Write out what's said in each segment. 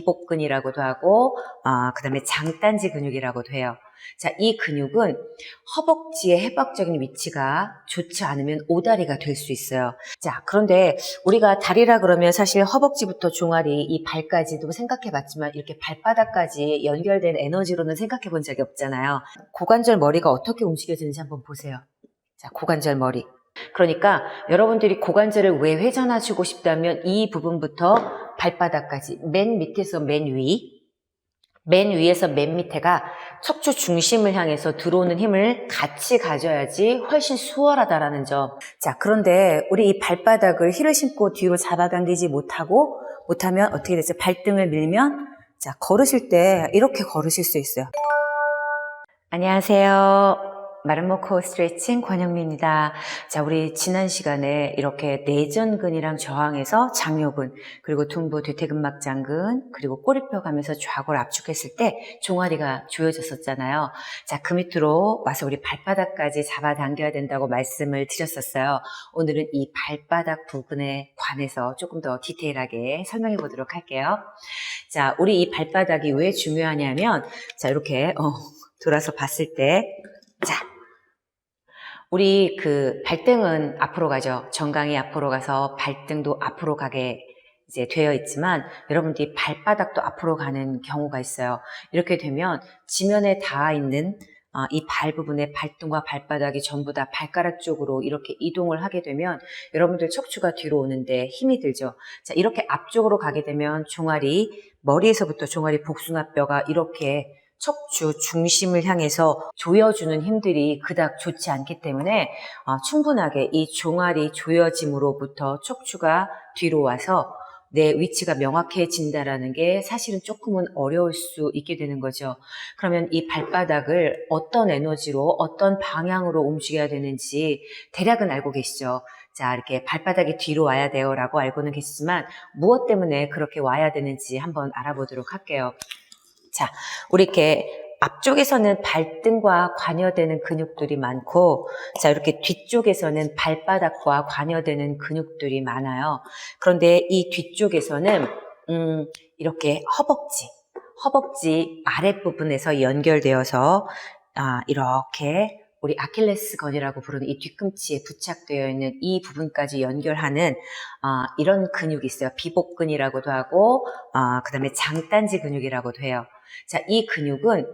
비복근이라고도 하고, 아, 그 다음에 장단지 근육이라고도 해요. 자, 이 근육은 허벅지의 해박적인 위치가 좋지 않으면 오다리가 될 수 있어요. 자, 그런데 우리가 다리라 그러면 사실 허벅지부터 종아리, 이 발까지도 생각해 봤지만 이렇게 발바닥까지 연결된 에너지로는 생각해 본 적이 없잖아요. 고관절 머리가 어떻게 움직여지는지 한번 보세요. 자, 고관절 머리. 그러니까 여러분들이 고관절을 왜 회전하시고 싶다면 이 부분부터 발바닥까지 맨 밑에서 맨 위, 맨 위에서 맨 밑에가 척추 중심을 향해서 들어오는 힘을 같이 가져야지 훨씬 수월하다라는 점. 자, 그런데 우리 이 발바닥을 힐을 신고 뒤로 잡아당기지 못하고 못하면 어떻게 되죠? 발등을 밀면 자, 걸으실 때 이렇게 걸으실 수 있어요. 안녕하세요. 마름모코 스트레칭 권영미입니다. 자, 우리 지난 시간에 이렇게 내전근이랑 저항해서 장요근, 그리고 둔부 뒤태근막장근, 그리고 꼬리뼈 가면서 좌골 압축했을 때 종아리가 조여졌었잖아요. 자, 그 밑으로 와서 우리 발바닥까지 잡아당겨야 된다고 말씀을 드렸었어요. 오늘은 이 발바닥 부분에 관해서 조금 더 디테일하게 설명해 보도록 할게요. 자, 우리 이 발바닥이 왜 중요하냐면, 자, 이렇게, 어, 돌아서 봤을 때, 자, 우리 그 발등은 앞으로 가죠. 정강이 앞으로 가서 발등도 앞으로 가게 이제 되어 있지만 여러분들이 발바닥도 앞으로 가는 경우가 있어요. 이렇게 되면 지면에 닿아 있는 어, 이발 부분에 발등과 발바닥이 전부 다 발가락 쪽으로 이렇게 이동을 하게 되면 여러분들 척추가 뒤로 오는데 힘이 들죠. 자, 이렇게 앞쪽으로 가게 되면 종아리, 머리에서부터 종아리 복숭아뼈가 이렇게 척추 중심을 향해서 조여주는 힘들이 그닥 좋지 않기 때문에 어, 충분하게 이 종아리 조여짐으로부터 척추가 뒤로 와서 내 위치가 명확해진다라는 게 사실은 조금은 어려울 수 있게 되는 거죠. 그러면 이 발바닥을 어떤 에너지로 어떤 방향으로 움직여야 되는지 대략은 알고 계시죠. 자, 이렇게 발바닥이 뒤로 와야 돼요 라고 알고는 계시지만 무엇 때문에 그렇게 와야 되는지 한번 알아보도록 할게요. 자, 우리 이렇게 앞쪽에서는 발등과 관여되는 근육들이 많고, 자, 이렇게 뒤쪽에서는 발바닥과 관여되는 근육들이 많아요. 그런데 이 뒤쪽에서는, 음, 이렇게 허벅지, 허벅지 아랫부분에서 연결되어서, 아, 이렇게 우리 아킬레스건이라고 부르는 이 뒤꿈치에 부착되어 있는 이 부분까지 연결하는 아, 이런 근육이 있어요. 비복근이라고도 하고 아, 그다음에 장단지 근육이라고도 해요. 자, 이 근육은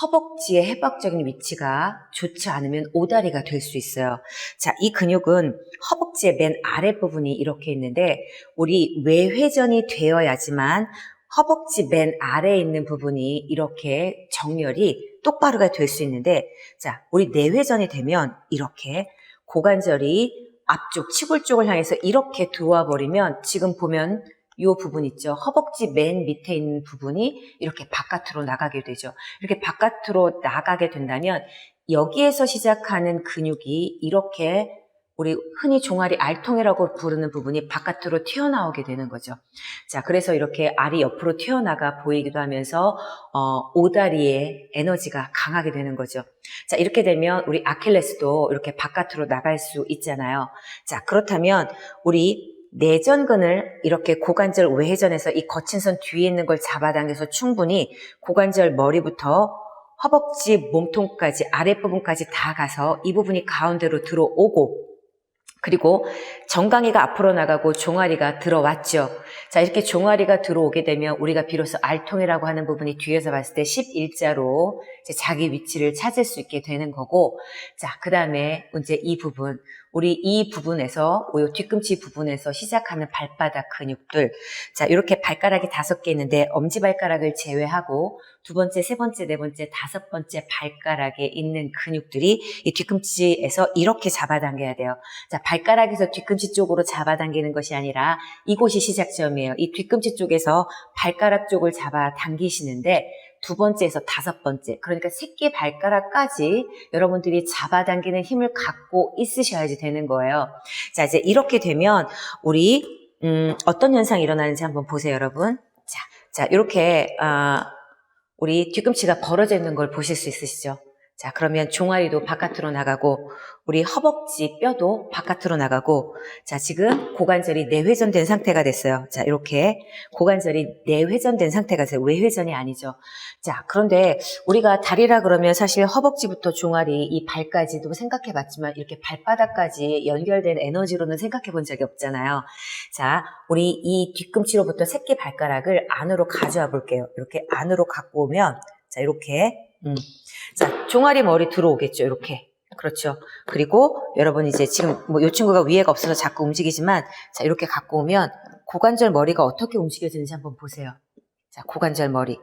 허벅지의 해박적인 위치가 좋지 않으면 오다리가 될 수 있어요. 자, 이 근육은 허벅지의 맨 아랫부분이 이렇게 있는데 우리 외회전이 되어야지만 허벅지 맨 아래에 있는 부분이 이렇게 정렬이 똑바로가 될 수 있는데 자, 우리 내회전이 되면 이렇게 고관절이 앞쪽 치골 쪽을 향해서 이렇게 들어와 버리면 지금 보면 이 부분 있죠. 허벅지 맨 밑에 있는 부분이 이렇게 바깥으로 나가게 되죠. 이렇게 바깥으로 나가게 된다면 여기에서 시작하는 근육이 이렇게 우리 흔히 종아리 알통이라고 부르는 부분이 바깥으로 튀어나오게 되는 거죠. 자, 그래서 이렇게 알이 옆으로 튀어나가 보이기도 하면서 어, 오다리의 에너지가 강하게 되는 거죠. 자, 이렇게 되면 우리 아킬레스도 이렇게 바깥으로 나갈 수 있잖아요. 자, 그렇다면 우리 내전근을 이렇게 고관절 외회전에서 이 거친 선 뒤에 있는 걸 잡아당겨서 충분히 고관절 머리부터 허벅지 몸통까지 아랫부분까지 다 가서 이 부분이 가운데로 들어오고 그리고 정강이가 앞으로 나가고 종아리가 들어왔죠. 자, 이렇게 종아리가 들어오게 되면 우리가 비로소 알통이라고 하는 부분이 뒤에서 봤을 때 11자로 자기 위치를 찾을 수 있게 되는 거고, 자, 그 다음에 이제 이 부분, 우리 이 부분에서, 이 뒤꿈치 부분에서 시작하는 발바닥 근육들. 자, 이렇게 발가락이 다섯 개 있는데 엄지발가락을 제외하고 두 번째, 세 번째, 네 번째, 다섯 번째 발가락에 있는 근육들이 이 뒤꿈치에서 이렇게 잡아당겨야 돼요. 자, 발가락에서 뒤꿈치 쪽으로 잡아당기는 것이 아니라 이곳이 시작점이에요. 이 뒤꿈치 쪽에서 발가락 쪽을 잡아당기시는데 두 번째에서 다섯 번째, 그러니까 새끼 발가락까지 여러분들이 잡아당기는 힘을 갖고 있으셔야지 되는 거예요. 자, 이제 이렇게 되면 우리 음, 어떤 현상이 일어나는지 한번 보세요, 여러분. 자, 자, 이렇게 아, 우리 뒤꿈치가 벌어져 있는 걸 보실 수 있으시죠? 자, 그러면 종아리도 바깥으로 나가고, 우리 허벅지 뼈도 바깥으로 나가고, 자, 지금 고관절이 내회전된 상태가 됐어요. 자, 이렇게 고관절이 내회전된 상태가 됐어요. 외회전이 아니죠. 자, 그런데 우리가 다리라 그러면 사실 허벅지부터 종아리, 이 발까지도 생각해 봤지만, 이렇게 발바닥까지 연결된 에너지로는 생각해 본 적이 없잖아요. 자, 우리 이 뒤꿈치로부터 새끼 발가락을 안으로 가져와 볼게요. 이렇게 안으로 갖고 오면, 자, 이렇게, 음. 자, 종아리 머리 들어오겠죠. 이렇게. 그렇죠. 그리고 여러분 이제 지금 뭐이 친구가 위에가 없어서 자꾸 움직이지만 자, 이렇게 갖고 오면 고관절 머리가 어떻게 움직여지는지 한번 보세요. 자, 고관절 머리.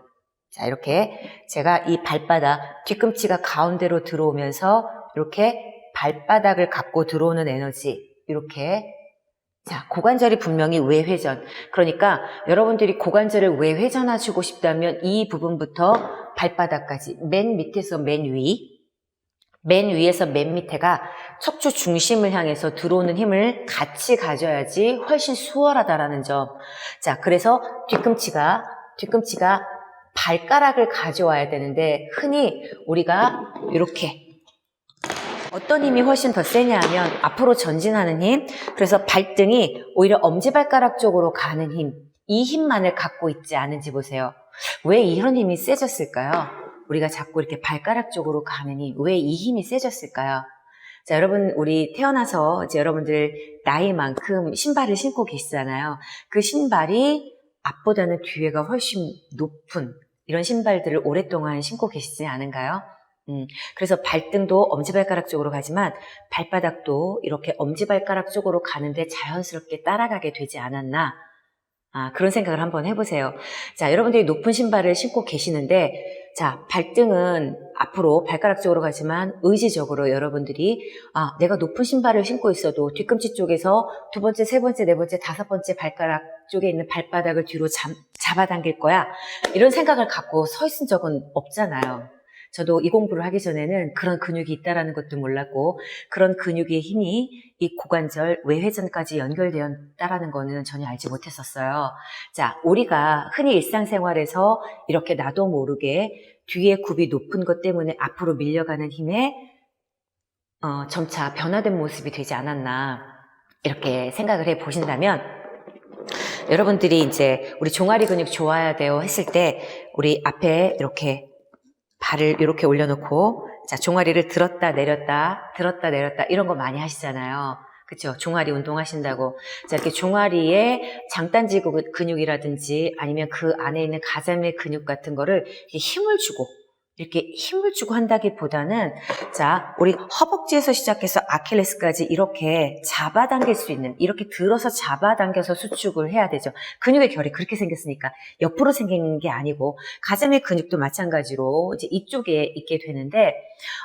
자, 이렇게 제가 이 발바닥, 뒤꿈치가 가운데로 들어오면서 이렇게 발바닥을 갖고 들어오는 에너지. 이렇게. 자, 고관절이 분명히 외회전. 그러니까 여러분들이 고관절을 외회전하시고 싶다면 이 부분부터 발바닥까지 맨 밑에서 맨 위, 맨 위에서 맨 밑에가 척추 중심을 향해서 들어오는 힘을 같이 가져야지 훨씬 수월하다라는 점. 자, 그래서 뒤꿈치가 뒤꿈치가 발가락을 가져와야 되는데 흔히 우리가 이렇게 어떤 힘이 훨씬 더 세냐 하면 앞으로 전진하는 힘, 그래서 발등이 오히려 엄지발가락 쪽으로 가는 힘, 이 힘만을 갖고 있지 않은지 보세요. 왜 이런 힘이 세졌을까요? 우리가 자꾸 이렇게 발가락 쪽으로 가는 힘, 왜 이 힘이 세졌을까요? 자, 여러분, 우리 태어나서 이제 여러분들 나이만큼 신발을 신고 계시잖아요. 그 신발이 앞보다는 뒤에가 훨씬 높은 이런 신발들을 오랫동안 신고 계시지 않은가요? 음, 그래서 발등도 엄지발가락 쪽으로 가지만 발바닥도 이렇게 엄지발가락 쪽으로 가는데 자연스럽게 따라가게 되지 않았나? 아, 그런 생각을 한번 해보세요. 자, 여러분들이 높은 신발을 신고 계시는데, 자, 발등은 앞으로 발가락 쪽으로 가지만 의지적으로 여러분들이, 아, 내가 높은 신발을 신고 있어도 뒤꿈치 쪽에서 두 번째, 세 번째, 네 번째, 다섯 번째 발가락 쪽에 있는 발바닥을 뒤로 잡, 잡아당길 거야. 이런 생각을 갖고 서 있은 적은 없잖아요. 저도 이 공부를 하기 전에는 그런 근육이 있다라는 것도 몰랐고 그런 근육의 힘이 이 고관절 외회전까지 연결되었다라는 거는 전혀 알지 못했었어요. 자, 우리가 흔히 일상생활에서 이렇게 나도 모르게 뒤에 굽이 높은 것 때문에 앞으로 밀려가는 힘에 어, 점차 변화된 모습이 되지 않았나 이렇게 생각을 해 보신다면 여러분들이 이제 우리 종아리 근육 좋아야 돼요 했을 때 우리 앞에 이렇게 발을 이렇게 올려놓고 자 종아리를 들었다 내렸다 들었다 내렸다 이런 거 많이 하시잖아요. 그렇죠? 종아리 운동하신다고 자 이렇게 종아리에 장단지 근- 근육이라든지 아니면 그 안에 있는 가자미 근육 같은 거를 힘을 주고 이렇게 힘을 주고 한다기보다는 자 우리 허벅지에서 시작해서 아킬레스까지 이렇게 잡아당길 수 있는 이렇게 들어서 잡아당겨서 수축을 해야 되죠. 근육의 결이 그렇게 생겼으니까 옆으로 생긴 게 아니고 가슴의 근육도 마찬가지로 이제 이쪽에 있게 되는데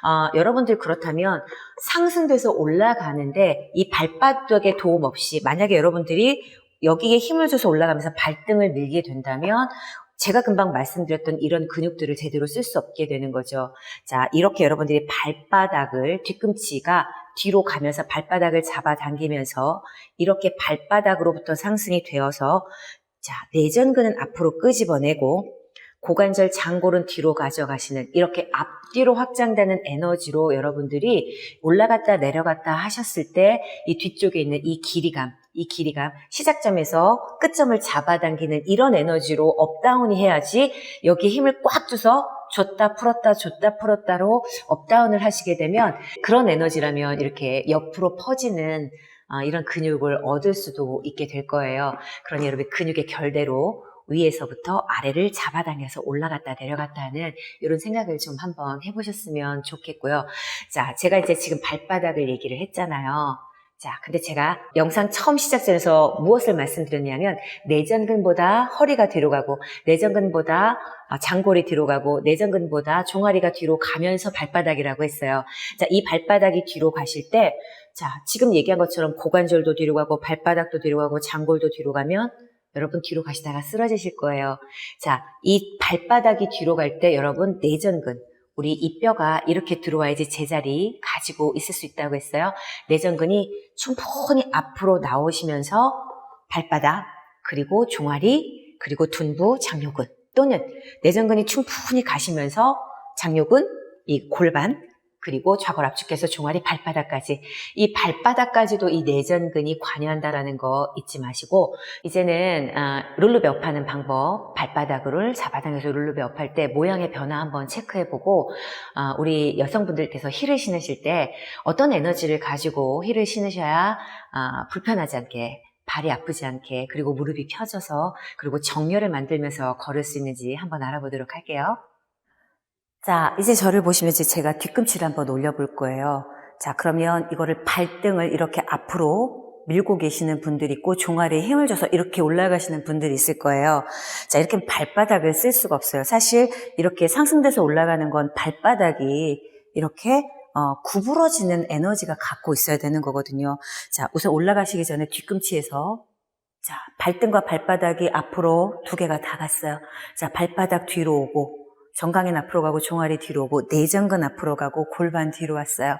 어, 여러분들 그렇다면 상승돼서 올라가는데 이 발바닥의 도움 없이 만약에 여러분들이 여기에 힘을 줘서 올라가면서 발등을 밀게 된다면 제가 금방 말씀드렸던 이런 근육들을 제대로 쓸 수 없게 되는 거죠. 자, 이렇게 여러분들이 발바닥을 뒤꿈치가 뒤로 가면서 발바닥을 잡아당기면서 이렇게 발바닥으로부터 상승이 되어서 자, 내전근은 앞으로 끄집어내고 고관절 장골은 뒤로 가져가시는 이렇게 앞뒤로 확장되는 에너지로 여러분들이 올라갔다 내려갔다 하셨을 때 이 뒤쪽에 있는 이 길이감, 이 길이감 시작점에서 끝점을 잡아당기는 이런 에너지로 업다운이 해야지 여기 힘을 꽉 줘서 줬다 풀었다 줬다 풀었다로 업다운을 하시게 되면 그런 에너지라면 이렇게 옆으로 퍼지는 아, 이런 근육을 얻을 수도 있게 될 거예요. 그러니 여러분 근육의 결대로 위에서부터 아래를 잡아당겨서 올라갔다 내려갔다 하는 이런 생각을 좀 한번 해보셨으면 좋겠고요. 자, 제가 이제 지금 발바닥을 얘기를 했잖아요. 자, 근데 제가 영상 처음 시작 전에서 무엇을 말씀드렸냐면 내전근보다 허리가 뒤로 가고 내전근보다 아, 장골이 뒤로 가고 내전근보다 종아리가 뒤로 가면서 발바닥이라고 했어요. 자, 이 발바닥이 뒤로 가실 때 자, 지금 얘기한 것처럼 고관절도 뒤로 가고 발바닥도 뒤로 가고 장골도 뒤로 가면 여러분 뒤로 가시다가 쓰러지실 거예요. 자, 이 발바닥이 뒤로 갈 때 여러분 내전근, 우리 이 뼈가 이렇게 들어와야지 제자리 가지고 있을 수 있다고 했어요. 내전근이 충분히 앞으로 나오시면서 발바닥, 그리고 종아리, 그리고 둔부, 장요근 또는 내전근이 충분히 가시면서 장요근, 이 골반, 그리고 좌골 압축해서 종아리 발바닥까지 이 발바닥까지도 이 내전근이 관여한다라는 거 잊지 마시고 이제는 아, 룰루베 업 하는 방법 발바닥을 잡아당겨서 룰루베 업 할 때 모양의 변화 한번 체크해보고 아, 우리 여성분들께서 힐을 신으실 때 어떤 에너지를 가지고 힐을 신으셔야 아, 불편하지 않게 발이 아프지 않게 그리고 무릎이 펴져서 그리고 정렬을 만들면서 걸을 수 있는지 한번 알아보도록 할게요. 자, 이제 저를 보시면 이제 제가 뒤꿈치를 한번 올려볼 거예요. 자, 그러면 이거를 발등을 이렇게 앞으로 밀고 계시는 분들이 있고 종아리에 힘을 줘서 이렇게 올라가시는 분들이 있을 거예요. 자, 이렇게 발바닥을 쓸 수가 없어요. 사실 이렇게 상승돼서 올라가는 건 발바닥이 이렇게 어, 구부러지는 에너지가 갖고 있어야 되는 거거든요. 자, 우선 올라가시기 전에 뒤꿈치에서 자, 발등과 발바닥이 앞으로 두 개가 다 갔어요. 자, 발바닥 뒤로 오고 정강인 앞으로 가고 종아리 뒤로 오고 내전근 앞으로 가고 골반 뒤로 왔어요.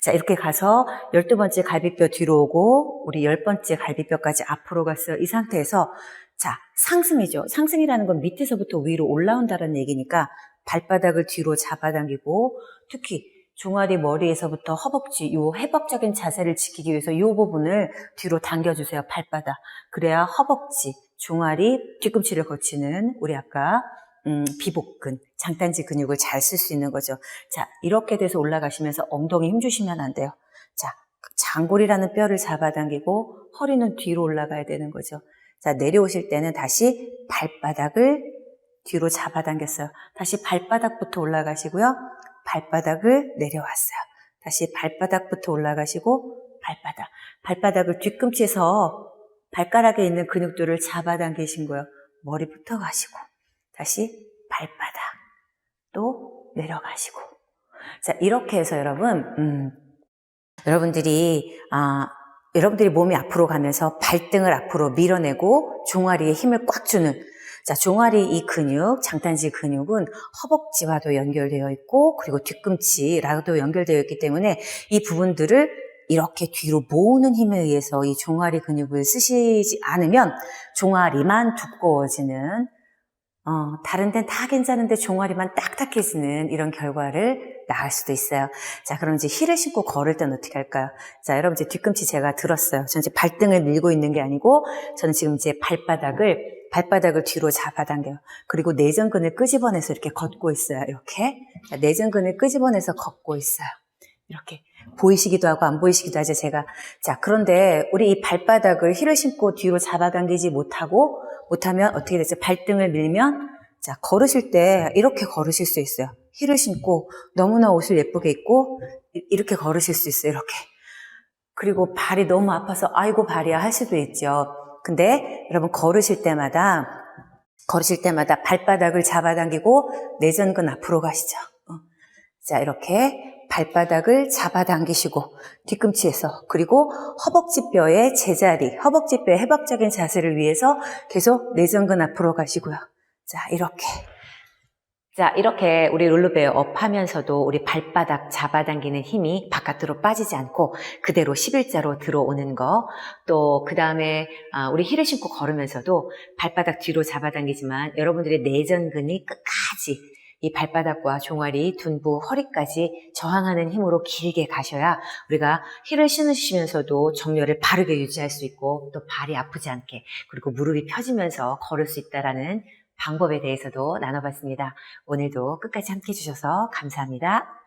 자, 이렇게 가서 열두 번째 갈비뼈 뒤로 오고 우리 열 번째 갈비뼈까지 앞으로 갔어요. 이 상태에서 자, 상승이죠. 상승이라는 건 밑에서부터 위로 올라온다는 얘기니까 발바닥을 뒤로 잡아당기고 특히 종아리 머리에서부터 허벅지, 요 해박적인 자세를 지키기 위해서 이 부분을 뒤로 당겨 주세요. 발바닥. 그래야 허벅지, 종아리, 뒤꿈치를 거치는 우리 아까 음, 비복근, 장단지 근육을 잘 쓸 수 있는 거죠. 자, 이렇게 돼서 올라가시면서 엉덩이 힘 주시면 안 돼요. 자, 장골이라는 뼈를 잡아당기고 허리는 뒤로 올라가야 되는 거죠. 자, 내려오실 때는 다시 발바닥을 뒤로 잡아당겼어요. 다시 발바닥부터 올라가시고요. 발바닥을 내려왔어요. 다시 발바닥부터 올라가시고 발바닥. 발바닥을 뒤꿈치에서 발가락에 있는 근육들을 잡아당기신 거예요. 머리부터 가시고. 다시 발바닥 또 내려가시고. 자 이렇게 해서 여러분 음, 여러분들이 아 여러분들이 몸이 앞으로 가면서 발등을 앞으로 밀어내고 종아리에 힘을 꽉 주는 자 종아리 이 근육 장단지 근육은 허벅지와도 연결되어 있고 그리고 뒤꿈치라도 연결되어 있기 때문에 이 부분들을 이렇게 뒤로 모으는 힘에 의해서 이 종아리 근육을 쓰시지 않으면 종아리만 두꺼워지는 어, 다른 데는 다 괜찮은데 종아리만 딱딱해지는 이런 결과를 낳을 수도 있어요. 자, 그럼 이제 힐을 신고 걸을 때는 어떻게 할까요? 자, 여러분 이제 뒤꿈치 제가 들었어요. 저는 이제 발등을 밀고 있는 게 아니고 저는 지금 이제 발바닥을 발바닥을 뒤로 잡아당겨요. 그리고 내전근을 끄집어내서 이렇게 걷고 있어요. 이렇게 자, 내전근을 끄집어내서 걷고 있어요. 이렇게 보이시기도 하고 안 보이시기도 하죠. 제가 자 그런데 우리 이 발바닥을 힐을 신고 뒤로 잡아당기지 못하고 못하면 어떻게 되죠? 발등을 밀면 자 걸으실 때 이렇게 걸으실 수 있어요. 힐을 신고 너무나 옷을 예쁘게 입고 이- 이렇게 걸으실 수 있어요. 이렇게 그리고 발이 너무 아파서 아이고 발이야 할 수도 있죠. 근데 여러분 걸으실 때마다 걸으실 때마다 발바닥을 잡아당기고 내전근 앞으로 가시죠. 어. 자 이렇게 발바닥을 잡아당기시고 뒤꿈치에서 그리고 허벅지뼈의 제자리, 허벅지뼈의 해박적인 자세를 위해서 계속 내전근 앞으로 가시고요. 자, 이렇게. 자, 이렇게 우리 롤러베어 업 하면서도 우리 발바닥 잡아당기는 힘이 바깥으로 빠지지 않고 그대로 11자로 들어오는 거. 또, 그 다음에 우리 힐을 신고 걸으면서도 발바닥 뒤로 잡아당기지만 여러분들의 내전근이 끝까지 이 발바닥과 종아리, 둔부, 허리까지 저항하는 힘으로 길게 가셔야 우리가 힐을 신으시면서도 정렬을 바르게 유지할 수 있고 또 발이 아프지 않게 그리고 무릎이 펴지면서 걸을 수 있다라는 방법에 대해서도 나눠봤습니다. 오늘도 끝까지 함께 해주셔서 감사합니다.